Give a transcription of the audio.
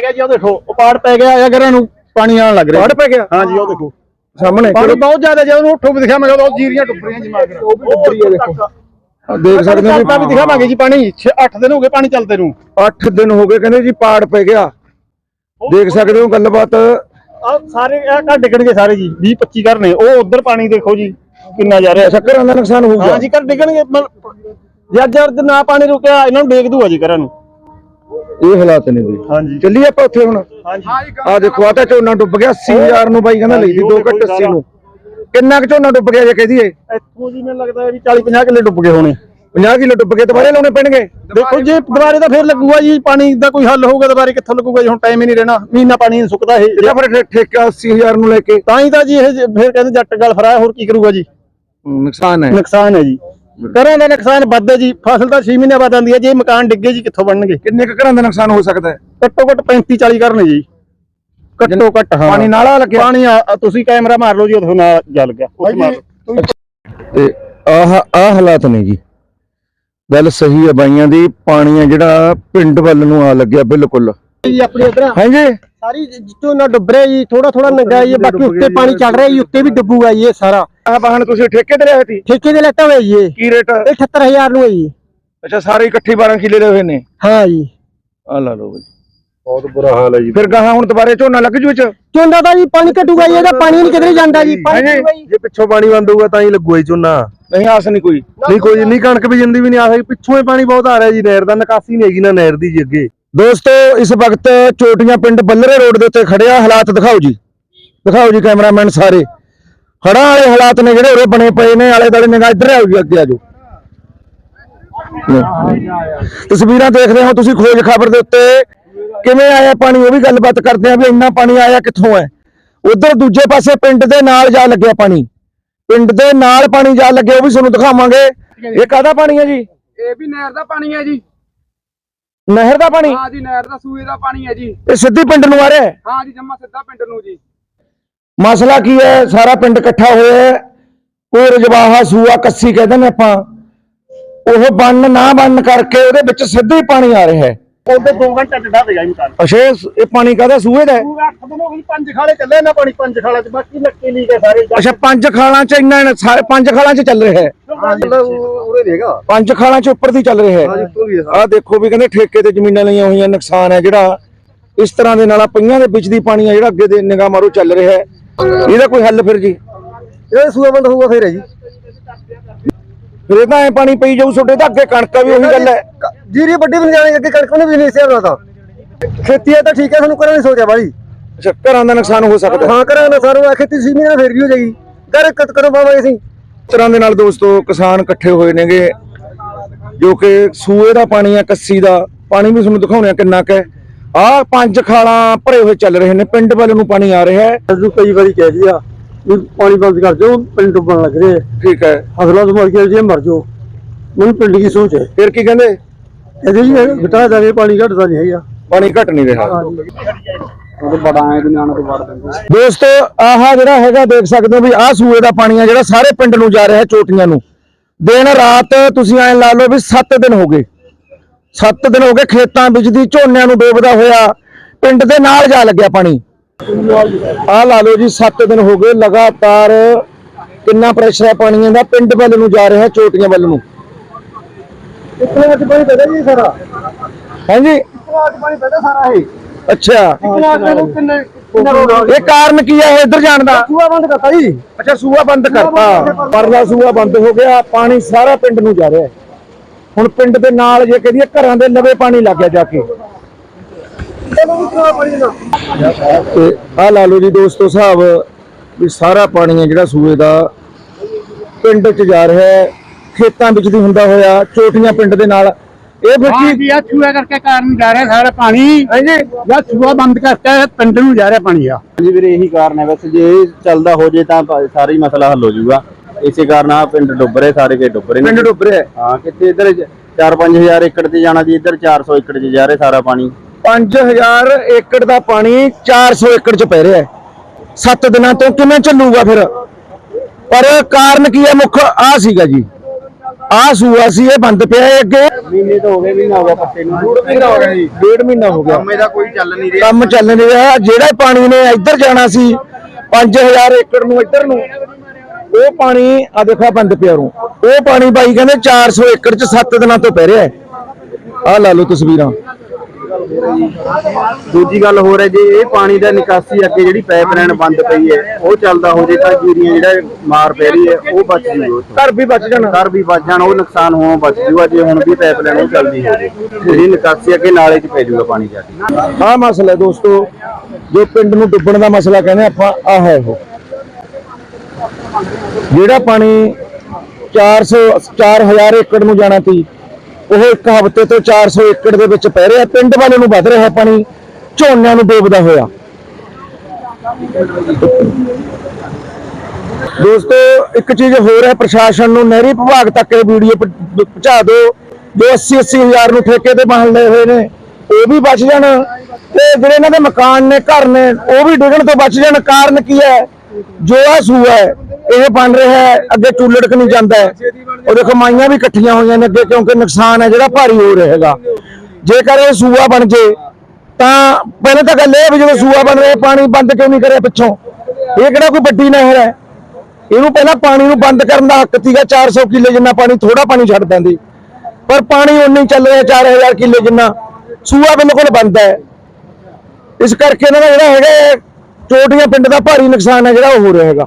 ਪੈ ਗਿਆ ਜੀ ਉਹ ਦੇਖੋ ਉਹ ਪਾੜ ਪੈ ਗਿਆ ਆ ਘਰਾਂ ਨੂੰ ਪਾਣੀ ਆਉਣ ਲੱਗ ਰਿਹਾ। ਪੜ ਪੈ ਗਿਆ। ਹਾਂ ਜੀ ਉਹ ਦੇਖੋ। ਸਾਹਮਣੇ ਪਾਣੀ ਬਹੁਤ ਜ਼ਿਆਦਾ ਜਦੋਂ ਉਹਨੂੰ ਉੱਠੋ ਵੀ ਦਿਖਿਆ ਮੈਂ ਉਹ ਜੀਰੀਆਂ ਡੁੱਬ ਰਹੀਆਂ ਜੀ ਮਾਗਰ। ਉਹ ਡੁੱਬ ਰਹੀ ਹੈ ਦੇਖੋ। ਦੇਖ ਸਕਦੇ ਹੋ ਵੀ ਦਿਖਾਵਾਂਗੇ ਜੀ ਪਾਣੀ। 8 ਦਿਨ ਹੋ ਗਏ ਪਾਣੀ ਚੱਲਦੇ ਨੂੰ। 8 ਦਿਨ ਹੋ ਗਏ ਕਹਿੰਦੇ ਜੀ ਪਾੜ ਪੈ ਗਿਆ। ਦੇਖ ਸਕਦੇ ਹੋ ਗੱਲਬਾਤ। ਆ ਸਾਰੇ ਆ ਘਰ ਡਿੱਗਣਗੇ ਸਾਰੇ ਜੀ 20 25 ਘਰ ਨੇ। ਉਹ ਉਧਰ ਪਾਣੀ ਦੇਖੋ ਜੀ ਕਿੰਨਾ ਜਾ ਰਿਹਾ। ਸ਼ੱਕਰਾਂ ਦਾ ਨੁਕਸਾਨ ਹੋ ਗਿਆ। ਹਾਂ ਜੀ ਘਰ ਡਿੱਗਣਗੇ ਜੇ ਅੱਜ ਅੱਜ ਨਾ ਪਾਣੀ ਰੁਕਿਆ ਇਹਨਾਂ ਨੂੰ ਡੇਗ ਦੂਆ ਜੀ ਘਰਾਂ ਨੂੰ। ਇਹ ਹਾਲਾਤ ਨੇ ਬਈ। ਹਾਂਜੀ। ਚੱਲੀਏ ਆਪਾਂ ਉੱਥੇ ਹੁਣ। ਹਾਂਜੀ। ਆ ਦੇਖੋ ਆ ਤਾਂ ਝੋਨਾ ਡੁੱਬ ਗਿਆ 80000 ਨੂੰ ਬਾਈ ਕਹਿੰਦਾ ਲਈ ਦੀ 2 ਘੱਟ 80 ਨੂੰ। ਕਿੰਨਾ ਕੁ ਝੋਨਾ ਡੁੱਬ ਗਿਆ ਜੇ ਕਹਦੀਏ ਇੱਥੋਂ ਜੀ ਮੈਨੂੰ ਲੱਗਦਾ ਵੀ 40 50 ਕਿੱਲੇ ਡੁੱਬ ਗਏ ਹੋਣੇ। 50 ਕਿਲੋ ਡੁੱਬ ਗਏ ਦੁਬਾਰੇ ਲਾਉਣੇ ਪੈਣਗੇ? ਦੇਖੋ ਜੇ ਦੁਬਾਰੇ ਤਾਂ ਫੇਰ ਲੱਗੂਗਾ ਜੀ ਪਾਣੀ ਦਾ ਕੋਈ ਹੱਲ ਹੋਊਗਾ ਦੁਬਾਰੇ ਕਿੱਥੋਂ ਲੱਗੂਗਾ ਜੀ ਹੁਣ ਟਾਈਮ ਹੀ ਨਹੀਂ ਰਹਿਣਾ। ਮਹੀਨਾ ਪਾਣੀ ਨਹੀਂ ਸੁੱਕਦਾ ਇਹ। ਜਾਂ ਫਿਰ ਠੇਕਾ 80000 ਨੂੰ ਲੈ ਕੇ। ਤਾਂ ਹੀ ਤਾਂ ਜੀ ਇਹ ਫੇਰ ਕਹਿੰਦੇ ਜੱਟ ਗੱਲ ਫਰਾਇਆ ਹੋਰ ਕੀ ਕਰੂਗਾ ਜੀ? ਨੁਕਸਾਨ ਹੈ। ਨੁਕਸਾਨ ਹੈ ਜੀ। ਘਰਾਂ ਦਾ ਨੁਕਸਾਨ ਵੱਧ ਹੈ ਜੀ ਫਸਲ ਤਾਂ 6 ਮਹੀਨੇ ਬਾਅਦ ਆਉਂਦੀ ਹੈ ਜੇ ਮਕਾਨ ਡਿੱਗੇ ਜੀ ਕਿੱਥੋਂ ਬਣਨਗੇ? ਕਿੰਨੇ ਕੁ ਘਰਾਂ ਦਾ ਨੁਕਸਾਨ ਹੋ ਸਕਦਾ ਹੈ? ਘੱਟੋ ਘੱਟ 35 40 ਘਰ ਨੇ ਜੀ। ਘੱਟੋ ਘੱਟ ਹਾਂ। ਪਾਣੀ ਨਾਲਾ ਲੱਗਿਆ? ਪਾਣੀ ਆ ਤੁਸੀਂ ਕੈਮਰਾ ਮਾਰ ਲਓ ਜੀ ਉੱਥੋਂ ਨਾਲ ਜਲ ਗਿਆ। ਉੱਥੇ ਮਾਰ ਲਓ ਤੇ ਆਹ ਆਹ ਹਾਲਾਤ ਨੇ ਜੀ। ਗੱਲ ਸਹੀ ਹੈ ਬਾਈਆਂ ਦੀ ਪਾਣੀ ਆ ਜਿਹੜਾ ਪਿੰਡ ਵੱਲ ਨੂੰ ਆ ਲੱਗਿਆ ਬਿਲਕੁਲ। ਜੀ ਆਪਣੀ ਇਧਰ। ਹਾਂਜੀ। ਸਾਰੀ ਜਿੱਥੋਂ ਨਾ ਡੁੱਬ ਰਿਹਾ ਜੀ ਥੋੜਾ ਥੋੜਾ ਨੰਗਾ ਜੀ ਬਾਕੀ ਉੱਤੇ ਪਾਣੀ ਚੱਲ ਰਿਹਾ ਜੀ ਉੱਤੇ ਵੀ ਡੁੱਬੂਗਾ ਜੀ ਇਹ ਸਾਰਾ। ਆਹ ਵਾਹਨ ਤੁਸੀਂ ਠੇਕੇ ਤੇ ਲਿਆ ਸੀ? ਠੇਕੇ ਦੇ ਲੈਤਾ ਹੋਇਆ ਜੀ ਇਹ। ਕੀ ਰੇਟ ਇਹ 78000 ਨੂੰ ਹੈ ਜੀ। ਅੱਛਾ ਸਾਰੇ ਇਕੱਠੇ 12 ਕਿੱਲੇ ਲਏ ਹੋਏ ਨੇ? ਹਾਂ ਜੀ। ਆ ਲਾ ਲਓ ਬਈ। ਬਹੁਤ ਬੁਰਾ ਹਾਲ ਹੈ ਜੀ। ਫਿਰ ਗਾਹਾਂ ਹੁਣ ਦੁਬਾਰੇ ਝੋਨਾ ਲੱਗ ਜੂ ਵਿੱਚ ਚੋਂਦਾ ਤਾਂ ਜੀ ਪਾਣੀ ਘਟੂਗਾ ਜੀ ਇਹਦਾ ਪਾਣੀ ਨਹੀਂ ਕਿਧਰੇ ਜਾਂਦਾ ਜੀ ਪਿੱਛੋਂ ਪਾਣੀ ਬੰਦ ਹੋਊਗਾ ਤਾਂ ਹੀ ਲੱਗੂਗਾ ਜੀ ਝੋਨਾ। ਨਹੀਂ ਆਸ ਨਹੀਂ ਕੋਈ। ਨਹੀਂ ਕੋਈ ਇੰਨੀ ਕਣਕ ਵੀ ਜਿੰਦੀ ਵੀ ਨਹੀਂ ਆ ਸਕਦੀ ਪਿੱਛੋਂ ਹੀ ਪਾਣੀ ਬਹੁਤ ਆ ਰਿਹਾ ਜੀ ਨਹਿਰ ਦਾ ਨਿਕਾਸੀ ਨਹੀਂ ਹੈਗੀ ਨਾ ਨਹਿਰ ਦੀ ਜੀ ਅੱਗੇ। ਦੋਸਤੋ, ਇਸ ਵਕਤ ਚੋਟੀਆਂ ਪਿੰਡ ਬੱਲਰੇ ਰੋਡ ਦੇ ਉੱਤੇ ਖੜਿਆ ਹਾਲਾਤ ਦਿਖਾਓ ਜੀ। ਦਿਖਾਓ ਜੀ ਕੈਮਰਾਮੈਨ ਸਾਰੇ। ਹੜਾਂ ਵਾਲੇ ਹਾਲਾਤ ਨੇ ਜਿਹੜੇ ਉਰੇ ਬਣੇ ਪਏ ਨੇ, ਆਲੇ ਦਾਲੇ ਨਿਗਾਹ ਇੱਧਰ ਆਓ ਜੀ, ਅੱਗੇ ਆਜੋ ਤਸਵੀਰਾਂ ਦੇਖ ਰਹੇ ਹੋ ਤੁਸੀਂ ਖੋਜ ਖਬਰ ਦੇ ਉੱਤੇ। ਕਿਵੇਂ ਆਇਆ ਪਾਣੀ? ਉਹ ਵੀ ਗੱਲਬਾਤ ਕਰਦੇ ਆ ਵੀ ਇੰਨਾ ਪਾਣੀ ਆਇਆ ਕਿੱਥੋਂ ਹੈ? ਉਧਰ ਦੂਜੇ ਪਾਸੇ ਪਿੰਡ ਦੇ ਨਾਲ ਜਾ ਲੱਗਿਆ ਪਾਣੀ। ਪਿੰਡ ਦੇ ਨਾਲ ਪਾਣੀ ਜਾ ਲੱਗਿਆ, ਉਹ ਵੀ ਤੁਹਾਨੂੰ ਦਿਖਾਵਾਂਗੇ। ਇਹ ਕਾਹਦਾ ਪਾਣੀ ਹੈ ਜੀ? ਇਹ ਵੀ ਨਹਿਰ ਦਾ ਪਾਣੀ ਹੈ ਜੀ। ਨਹਿਰ ਦਾ ਪਾਣੀ? ਹਾਂ ਜੀ ਨਹਿਰ ਦਾ ਸੂਏ ਦਾ ਪਾਣੀ ਹੈ ਜੀ। ਇਹ ਸਿੱਧੀ ਪਿੰਡ ਨੂੰ ਆ ਰਿਹਾ ਹੈ? ਹਾਂ ਜੀ ਜੰਮਾ ਸਿੱਧਾ ਪਿੰਡ ਨੂੰ ਜੀ। ਮਸਲਾ ਕੀ ਹੈ? ਸਾਰਾ ਪਿੰਡ ਇਕੱਠਾ ਹੋਇਆ ਹੈ। ਕੋਈ ਰਜਵਾਹਾ ਸੂਆ ਕੱਸੀ ਕਹਿੰਦੇ ਨੇ ਆਪਾਂ। ਉਹ ਬੰਨ ਨਾ ਬੰਨ ਕਰਕੇ ਉਹਦੇ ਵਿੱਚ ਸਿੱਧਾ ਹੀ ਪਾਣੀ ਆ ਰਿਹਾ ਹੈ। ਉਹਦੇ 2 ਘੰਟੇ ਟੱਡਾ ਤੇ ਜਾਈ ਮਕਾਨ। ਅਸ਼ੇ ਇਹ ਪਾਣੀ ਕਾਹਦਾ? ਸੂਏ ਦਾ ਹੈ? ਪੂਰਾ 8 ਦਿਨ ਹੋ ਗਏ ਪੰਜ ਖਾਲੇ ਚੱਲੇ ਨਾ ਪਾਣੀ ਪੰਜ ਖਾਲਾ ਚ। ਬਾਕੀ ਨੱਕੇ ਲੀਕ ਹੈ ਸਾਰੇ। ਅੱਛਾ ਪੰਜ ਖਾਲਾਂ ਚ ਇੰਨਾ ਇੰਨਾ ਸਾਰੇ ਪੰਜ ਖਾਲਾਂ ਚ ਚੱਲ ਰਿਹਾ ਹੈ। ਉਰੇ ਦੇਗਾ ਪੰਜ ਖਾਲਾਂ ਚ ਉੱਪਰ ਦੀ ਚੱਲ ਰਿਹਾ ਹੈ। ਦੀ ਆਹ ਦੇਖੋ ਵੀ ਕਹਿੰਦੇ ਠੇਕੇ ਤੇ ਜ਼ਮੀਨਾਂ ਲਈਆਂ ਹੋਈਆਂ ਨੁਕਸਾਨ ਹੈ ਜਿਹੜਾ। ਇਸ ਤਰ੍ਹਾਂ ਦੇ ਨਾਲ ਪਈਆਂ ਦੇ ਵਿੱਚ ਦੀ ਪਾਣੀ ਆ ਜਿਹੜਾ ਅੱਗੇ ਦੇ ਨਿਗਾਹ ਮਾਰੋ ਚੱਲ ਰਿਹਾ ਹੈ। ਇਹਦਾ ਕੋਈ ਹੱਲ ਫਿਰ ਜੀ? ਇਹ ਸੂਆ ਬੰਦ ਹੋਊਗਾ ਫਿਰ ਹੈ ਜੀ। ਫਿਰ ਤਾਂ ਐ ਪਾਣੀ ਪਈ ਜਾਊ ਤੁਹਾਡੇ ਤਾਂ ਅੱਗੇ ਕਣਕਾਂ ਵੀ ਉਹੀ ਗੱਲ ਹੈ। ਜੀਰੀ ਵੱਡੀ ਨਹੀਂ ਜਾਣੀ ਅੱਗੇ ਕਣਕ ਨੂੰ ਵੀ ਨਹੀਂ ਸਿਆ ਤਾਂ ਖੇਤੀ ਤਾਂ ਠੀਕ ਹੈ ਸਾਨੂੰ ਕਰਨ ਨਹੀਂ ਸੋਚਿਆ ਬਾਈ ਅੱਛਾ ਘਰਾਂ ਦਾ ਨੁਕਸਾਨ ਹੋ ਸਕਦਾ ਹੈ। ਹਾਂ ਕਰਾਂਗੇ ਸਾਨੂੰ ਆ ਖੇਤੀ ਸੀ ਮਹੀਨਾ ਫਿਰ ਵੀ ਹੋ ਜਾਏਗੀ। ਕਰ ਕਦ ਕਰੋ ਬਾਬਾ ਇਸ ਤਰ੍ਹਾਂ ਦੇ ਨਾਲ ਦੋਸਤੋ ਕਿਸਾਨ ਇਕੱਠੇ ਹੋਏ ਨੇਗੇ ਜੋ ਕਿ ਸੂਏ ਦਾ ਪਾਣੀ ਆ ਕੱਸੀ ਦਾ ਪਾਣੀ ਵੀ ਤੁਹਾਨੂੰ ਦਿਖਾਉਣੇ ਆ ਕਿੰਨਾ ਕੁ ਹੈ। ਆਹ ਪੰਜ ਖਾਲਾਂ ਭਰੇ ਹੋਏ ਚੱਲ ਰਹੇ ਨੇ ਪਿੰਡ ਵੱਲ ਨੂੰ ਪਾਣੀ ਆ ਰਿਹਾ ਹੈ। ਅਸੀਂ ਕਈ ਵਾਰੀ ਕਹਿ ਦਿਆ ਵੀ ਪਾਣੀ ਬੰਦ ਕਰ ਦਿਓ ਪਿੰਡ ਡੁੱਬਣ ਲੱਗ ਰਹੇ ਠੀਕ ਹੈ। ਫਸਲਾਂ ਤੋਂ ਮਰ ਕੇ ਜੇ ਮਰ ਜਾਓ ਮੈਨੂੰ ਪਿੰਡ ਦੀ ਸੋਚ ਹੈ। ਫਿਰ ਕੀ ਕਹਿੰਦੇ? ਇਹਦੇ ਜੀ ਘਟਾ ਜਾਵੇ ਪਾਣੀ ਘਟਦਾ ਨਹੀਂ ਹੈਗਾ। ਪਾਣੀ ਘਟ ਨਹੀਂ ਰਿਹਾ। ਉਹ ਬੜਾ ਆਏ ਦੁਨੀਆਂ ਤੋਂ ਵੜ ਦਿੰਦੇ ਦੋਸਤੋ ਆਹ ਜਿਹੜਾ ਹੈਗਾ ਦੇਖ ਸਕਦੇ ਹੋ ਵੀ ਆਹ ਸੂਏ ਦਾ ਪਾਣੀ ਆ ਜਿਹੜਾ ਸਾਰੇ ਪਿੰਡ ਨੂੰ ਜਾ ਰਿਹਾ ਚੋਟੀਆਂ ਨੂੰ। ਦਿਨ ਰਾਤ ਤੁਸੀਂ ਐਂ ਲਾ ਲਓ ਵੀ 7 ਦਿਨ ਹੋ ਗਏ। 7 ਦਿਨ ਹੋ ਗਏ ਖੇਤਾਂ ਵਿੱਚ ਦੀ ਝੋਨਿਆਂ ਨੂੰ ਡੋਬਦਾ ਹੋਇਆ। ਪਿੰਡ ਦੇ ਨਾਲ ਜਾ ਲੱਗਿਆ ਪਾਣੀ। ਆਹ ਲਾ ਲਓ ਜੀ 7 ਦਿਨ ਹੋ ਗਏ ਲਗਾਤਾਰ ਕਿੰਨਾ ਪ੍ਰੈਸ਼ਰ ਹੈ ਪਾਣੀ ਦਾ ਪਿੰਡ ਵੱਲ ਨੂੰ ਜਾ ਰਿਹਾ ਚੋਟੀਆਂ ਵੱਲ ਨੂੰ। ਵਿੱਚ ਪਾਣੀ ਪੈਦਾ ਜੀ ਸਾਰਾ। ਹਾਂਜੀ। ਇਤਨਾ ਪਾਣੀ ਪੈਦਾ ਸਾਰਾ ਇਹ। ਅੱਛਾ। ਇਹ ਕਾਰਨ ਕੀ ਹੈ ਇੱਧਰ ਜਾਣ ਦਾ? ਸੂਆ ਬੰਦ ਕਰਤਾ ਜੀ। ਅੱਛਾ ਸੂਆ ਬੰਦ ਕਰਤਾ। ਪਰਲਾ ਸੂਆ ਬੰਦ ਹੋ ਗਿਆ ਪਾਣੀ ਸਾਰਾ ਪਿੰਡ ਨੂੰ ਜਾ ਰਿਹਾ ਹੁਣ ਪਿੰਡ ਦੇ ਨਾਲ ਜੇ ਕਹਦੀਏ ਘਰਾਂ ਦੇ ਲਵੇ ਪਾਣੀ ਲੱਗ ਗਿਆ ਜਾ ਕੇ। ਤੇ ਆ ਲਾ ਲਓ ਜੀ ਦੋਸਤੋ ਸਾਹਿਬ ਵੀ ਸਾਰਾ ਪਾਣੀ ਹੈ ਜਿਹੜਾ ਸੂਏ ਦਾ ਪਿੰਡ 'ਚ ਜਾ ਰਿਹਾ ਹੈ। ਖੇਤਾਂ ਵਿੱਚ ਦੀ ਹੁੰਦਾ ਹੋਇਆ ਚੋਟੀਆਂ ਪਿੰਡ ਦੇ ਨਾਲ। ਇਹ ਫਿਰ ਹਾਂ ਕੀ ਜੀ ਆ ਛੂਆ ਕਰਕੇ ਕਾਰਨ ਜਾ ਰਿਹਾ ਸਾਰਾ ਪਾਣੀ। ਹਾਂਜੀ ਜਾਂ ਛੂਆ ਬੰਦ ਕਰਕੇ ਪਿੰਡ ਨੂੰ ਜਾ ਰਿਹਾ ਪਾਣੀ ਆ। ਜੀ ਵੀਰੇ ਇਹੀ ਕਾਰਨ ਹੈ। ਵੈਸੇ ਜੇ ਇਹ ਚੱਲਦਾ ਹੋ ਜੇ ਤਾਂ ਸਾਰਾ ਹੀ ਮਸਲਾ ਹੱਲ ਹੋ ਜਾਊਗਾ। ਇਸੇ ਕਾਰਨ ਆ ਪਿੰਡ ਡੁੱਬ ਰਹੇ ਸਾਰੇ ਕੇ ਡੁੱਬ ਰਹੇ ਨੇ। ਪਿੰਡ ਡੁੱਬ ਰਿਹਾ। ਹੈ। ਹਾਂ ਕਿਤੇ ਇੱਧਰ 4-5000 ਏਕੜ ਤੇ ਜਾਣਾ ਜੀ ਇੱਧਰ 400 ਏਕੜ 'ਚ ਜਾ ਰਿਹਾ ਸਾਰਾ ਪਾਣੀ। 5000 ਏਕੜ ਦਾ ਪਾਣੀ 400 ਏਕੜ ਚ ਪੈ ਰਿਹਾ। ਹੈ 7 ਦਿਨਾਂ ਤੋਂ ਕਿਵੇਂ ਚੱਲੂਗਾ ਫਿਰ? ਪਰ ਕਾਰਨ ਕੀ ਹੈ ਮੁੱਖ? ਆ ਸੀਗਾ ਜੀ। ਆ ਸੂਆ ਸੀ ਇਹ ਬੰਦ ਪਿਆ ਹੈ ਅੱਗੇ। ਮਹੀਨੇ ਤੋਂ ਹੋ ਗਏ ਮਹੀਨਾ ਹੋ ਗਿਆ ਪੱਤੇ ਨੂੰ। ਮਹੀਨਾ ਹੋ ਗਿਆ ਜੀ। ਡੇਢ ਮਹੀਨਾ ਹੋ ਗਿਆ। ਕੰਮ ਇਹਦਾ ਕੋਈ ਚੱਲ ਨਹੀਂ ਰਿਹਾ। ਕੰਮ ਚੱਲ ਨਹੀਂ ਰਿਹਾ। ਜਿਹੜਾ ਪਾਣੀ ਨੇ ਇੱਧਰ ਜਾਣਾ ਸੀ 5000 ਏਕੜ ਨੂੰ ਇੱਧਰ ਨੂੰ ਉਹ ਪਾਣੀ ਆ ਦੇਖੋ ਬੰਦ ਪਿਆ ਰੂ ਉਹ ਪਾਣੀ ਬਾਈ ਕਹਿੰਦੇ 400 ਏਕੜ ਚ 7 ਦਿਨਾਂ ਤੋਂ ਪੈ ਰਿਹਾ ਆ ਲਾ ਲਓ ਤਸਵੀਰਾਂ। ਦੂਜੀ ਗੱਲ ਹੋਰ ਹੈ ਜੇ ਇਹ ਪਾਣੀ ਦਾ ਨਿਕਾਸੀ ਅੱਗੇ ਜਿਹੜੀ ਪਾਈਪਲਾਈਨ ਬੰਦ ਪਈ ਹੈ ਉਹ ਚੱਲਦਾ ਹੋ ਜੇ ਤਾਂ ਜੀਰੀਆਂ ਜਿਹੜਾ ਮਾਰ ਪੈ ਰਹੀ ਹੈ ਉਹ ਬਚ ਜੂ ਘਰ ਵੀ ਬਚ ਜਾਣਾ। ਘਰ ਵੀ ਬਚ ਜਾਣ ਉਹ ਨੁਕਸਾਨ ਹੋਣੋਂ ਬਚ ਜੂਗਾ ਜੇ ਹੁਣ ਵੀ ਪਾਈਪਲਾਈਨ ਉਹ ਚੱਲਦੀ ਹੋ ਜੇ। ਜਿਹੜੀ ਨਿਕਾਸੀ ਅੱਗੇ ਨਾਲੇ 'ਚ ਪੈ ਜੂਗਾ ਪਾਣੀ ਜਾ ਕੇ। ਆਹ ਮਸਲਾ ਹੈ ਦੋਸਤੋ ਜੋ ਪਿੰਡ ਨੂੰ ਡੁੱਬਣ ਦਾ ਮਸਲਾ ਕਹਿੰਦੇ ਆਪਾਂ ਆ ਹੈ ਉਹ। ਜਿਹੜਾ ਪਾਣੀ 400 4000 ਏਕੜ ਨੂੰ ਜਾਣਾ ਸੀ ਉਹ ਇੱਕ ਹਫ਼ਤੇ ਤੋਂ 400 ਏਕੜ ਦੇ ਵਿੱਚ ਪੈ ਰਿਹਾ। ਪਿੰਡ ਵਾਲੇ ਨੂੰ ਵੱਧ ਰਿਹਾ ਪਾਣੀ, ਝੋਨਿਆਂ ਨੂੰ ਡੋਬਦਾ ਹੋਇਆ। ਦੋਸਤੋ, ਇੱਕ ਚੀਜ਼ ਹੋਰ ਹੈ, ਪ੍ਰਸ਼ਾਸਨ ਨੂੰ ਨਹਿਰੀ ਵਿਭਾਗ ਤੱਕ ਇਹ ਵੀਡੀਓ ਪਹੁੰਚਾ ਦਿਓ। ਜੋ 80 80 ਹਜ਼ਾਰ ਨੂੰ ਠੇਕੇ ਤੇ ਬਾਹਣ ਲਏ ਹੋਏ ਨੇ, ਉਹ ਵੀ ਬਚ ਜਾਣ। ਤੇ ਜਿਹੜੇ ਇਹਨਾਂ ਦੇ ਮਕਾਨ ਨੇ, ਘਰ ਨੇ, ਉਹ ਵੀ ਡਿੱਗਣ ਤੋਂ ਬਚ ਜਾਣ। ਕਾਰਨ ਕੀ ਹੈ? ਜੋ ਆ ਸੂਆ ਹੈ ਇਹ ਬਣ ਰਿਹਾ ਹੈ, ਅੱਗੇ ਚੁੱਲੜਕ ਨਹੀਂ ਜਾਂਦਾ ਹੈ। ਉਹਦੇ ਕਮਾਈਆਂ ਵੀ ਇਕੱਠੀਆਂ ਹੋਈਆਂ ਨੇ ਅੱਗੇ, ਕਿਉਂਕਿ ਨੁਕਸਾਨ ਹੈ, ਜਿਹੜਾ ਭਾਰੀ ਹੋ ਰਿਹਾ ਹੈਗਾ। ਜੇਕਰ ਇਹ ਸੂਆ ਬਣ ਜੇ, ਤਾਂ ਪਹਿਲਾਂ ਤਾਂ ਗੱਲ ਇਹ ਵੀ ਜਦੋਂ ਸੂਆ ਬਣ ਰਿਹਾ, ਪਾਣੀ ਬੰਦ ਕਿਉਂ ਨਹੀਂ ਕਰਿਆ ਪਿੱਛੋਂ? ਇਹ ਕਿਹੜਾ ਕੋਈ ਵੱਡੀ ਨਹਿਰ ਹੈ? ਇਹਨੂੰ ਪਹਿਲਾਂ ਪਾਣੀ ਨੂੰ ਬੰਦ ਕਰਨ ਦਾ ਹੱਕ ਸੀਗਾ 400 ਕਿੱਲੇ ਜਿੰਨਾ ਪਾਣੀ ਥੋੜਾ ਪਾਣੀ ਛੱਡ ਦਿੰਦੀ। ਪਰ ਪਾਣੀ ਉਨੀ ਚੱਲ ਰਿਹਾ 4000 ਕਿੱਲੇ ਜਿੰਨਾ। ਸੂਆ ਬਿਲਕੁਲ ਬੰਦ ਹੈ। ਇਸ ਕਰਕੇ ਇਹਨਾਂ ਦਾ ਜਿਹੜਾ ਹੈਗਾ ਚੋਟੀਆਂ ਪਿੰਡ ਦਾ ਭਾਰੀ ਨੁਕਸਾਨ ਹੈ ਜਿਹੜਾ ਉਹ ਹੋ ਰਿਹਾ ਹੈਗਾ।